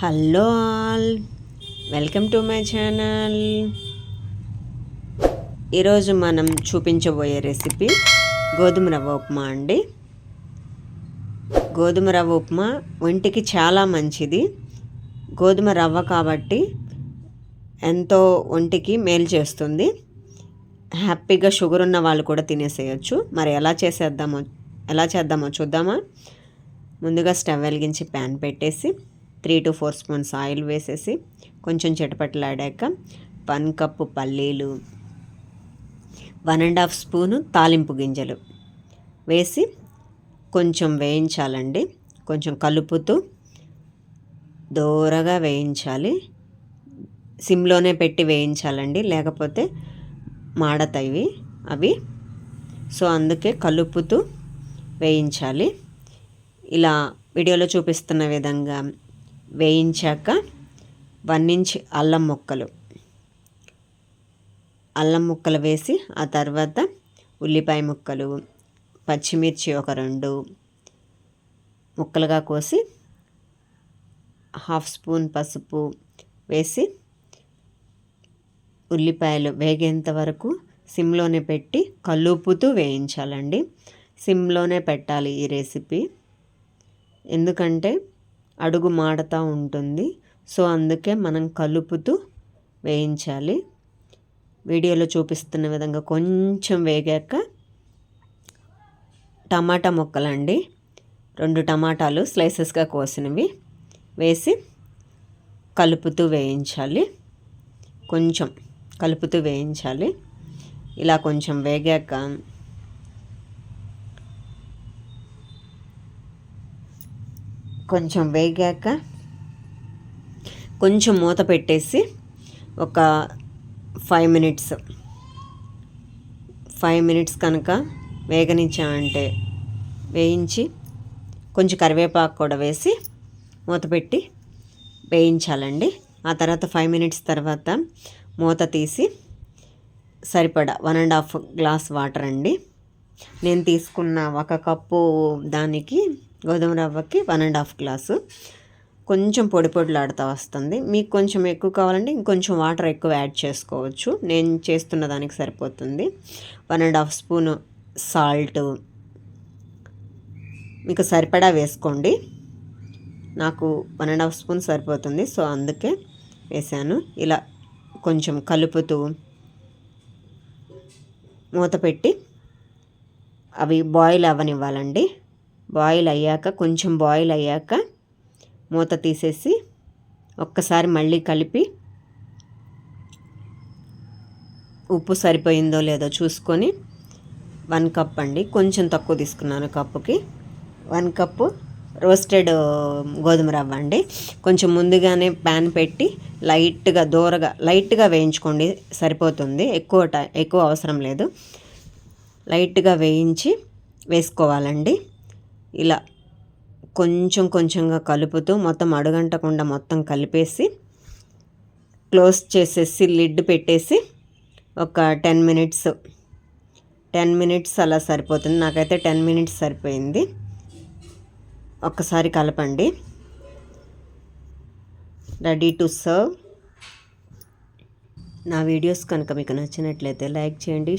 Hello all welcome to my channel. ఈరోజు మనం చూపించబోయే రెసిపీ గోధుమ రవ్వ ఉప్మా అండి. గోధుమ రవ్వ ఉప్మా ఒంటికి చాలా మంచిది. గోధుమ రవ్వ కాబట్టి ఎంతో ఒంటికి మేలు చేస్తుంది. హ్యాపీగా షుగర్ ఉన్న వాళ్ళు కూడా తినేసేయచ్చు. మరి ఎలా చేసేద్దామో ఎలా చేద్దామో చూద్దామా? ముందుగా స్టవ్ వెలిగించి ప్యాన్ పెట్టేసి three to four spoons oil వేసేసి కొంచెం చిటపట్లాడాక వన్ కప్పు పల్లీలు వన్ అండ్ హాఫ్ స్పూను తాలింపు గింజలు వేసి కొంచెం వేయించాలండి. కొంచెం కలుపుతూ దూరగా వేయించాలి. సిమ్లోనే పెట్టి వేయించాలండి. లేకపోతే మాడతాయి అవి. సో అందుకే కలుపుతూ వేయించాలి. ఇలా వీడియోలో చూపిస్తున్న విధంగా వేయించాక వన్ ఇంచ్ అల్లం ముక్కలు. అల్లం ముక్కలు వేసి ఆ తర్వాత ఉల్లిపాయ ముక్కలు పచ్చిమిర్చి ఒక రెండు ముక్కలుగా కోసి హాఫ్ స్పూన్ పసుపు వేసి ఉల్లిపాయలు వేగేంత వరకు సిమ్లోనే పెట్టి కలుపుతూ వేయించాలండి. సిమ్లోనే పెట్టాలి ఈ రెసిపీ. ఎందుకంటే అడుగు మాడుతూ ఉంటుంది. సో అందుకే మనం కలుపుతూ వేయించాలి. వీడియోలో చూపిస్తున్న విధంగా కొంచెం వేగాక టమాటా ముక్కలండి. రెండు టమాటాలు స్లైసెస్గా కోసినవి వేసి కలుపుతూ వేయించాలి. కొంచెం కలుపుతూ వేయించాలి. ఇలా కొంచెం వేగాక కొంచెం వేగాక కొంచెం మూత పెట్టేసి ఒక ఫైవ్ మినిట్స్ ఫైవ్ మినిట్స్ కనుక వేగనిచ్చామంటే వేయించి కొంచెం కరివేపాకు కూడా వేసి మూత పెట్టి వేయించాలండి. ఆ తర్వాత ఫైవ్ మినిట్స్ తర్వాత మూత తీసి సరిపడా one and half glass water అండి. నేను తీసుకున్న ఒక కప్పు దానికి గోధుమ రవ్వకి వన్ అండ్ హాఫ్ గ్లాసు కొంచెం పొడి పొడిలాడుతూ వస్తుంది. మీకు కొంచెం ఎక్కువ కావాలంటే ఇంకొంచెం వాటర్ ఎక్కువ యాడ్ చేసుకోవచ్చు. నేను చేస్తున్న దానికి సరిపోతుంది. One and half spoon salt మీకు సరిపడా వేసుకోండి. నాకు వన్ అండ్ హాఫ్ స్పూన్ సరిపోతుంది. సో అందుకే వేసాను. ఇలా కొంచెం కలుపుతూ మూత పెట్టి అవి బాయిల్ అవ్వనివ్వాలండి. బాయిల్ అయ్యాక కొంచెం బాయిల్ అయ్యాక మూత తీసేసి ఒక్కసారి మళ్ళీ కలిపి ఉప్పు సరిపోయిందో లేదో చూసుకొని వన్ కప్ అండి. కొంచెం తక్కువ తీసుకున్నాను కప్పుకి. వన్ కప్పు రోస్టెడ్ గోధుమ రవ్వ అండి. కొంచెం ముందుగానే ప్యాన్ పెట్టి లైట్గా దూరగా లైట్గా వేయించుకోండి సరిపోతుంది. ఎక్కువ టై ఎక్కువ అవసరం లేదు. లైట్గా వేయించి వేసుకోవాలండి. ఇలా కొంచెం కొంచెంగా కలుపుతూ మొత్తం అడుగంటకుండా మొత్తం కలిపేసి క్లోజ్ చేసేసి లిడ్ పెట్టేసి ఒక టెన్ మినిట్స్ టెన్ మినిట్స్ అలా సరిపోతుంది. నాకైతే టెన్ మినిట్స్ సరిపోయింది. ఒక్కసారి కలపండి. Ready to serve. నా వీడియోస్ కనుక మీకు నచ్చినట్లయితే లైక్ చేయండి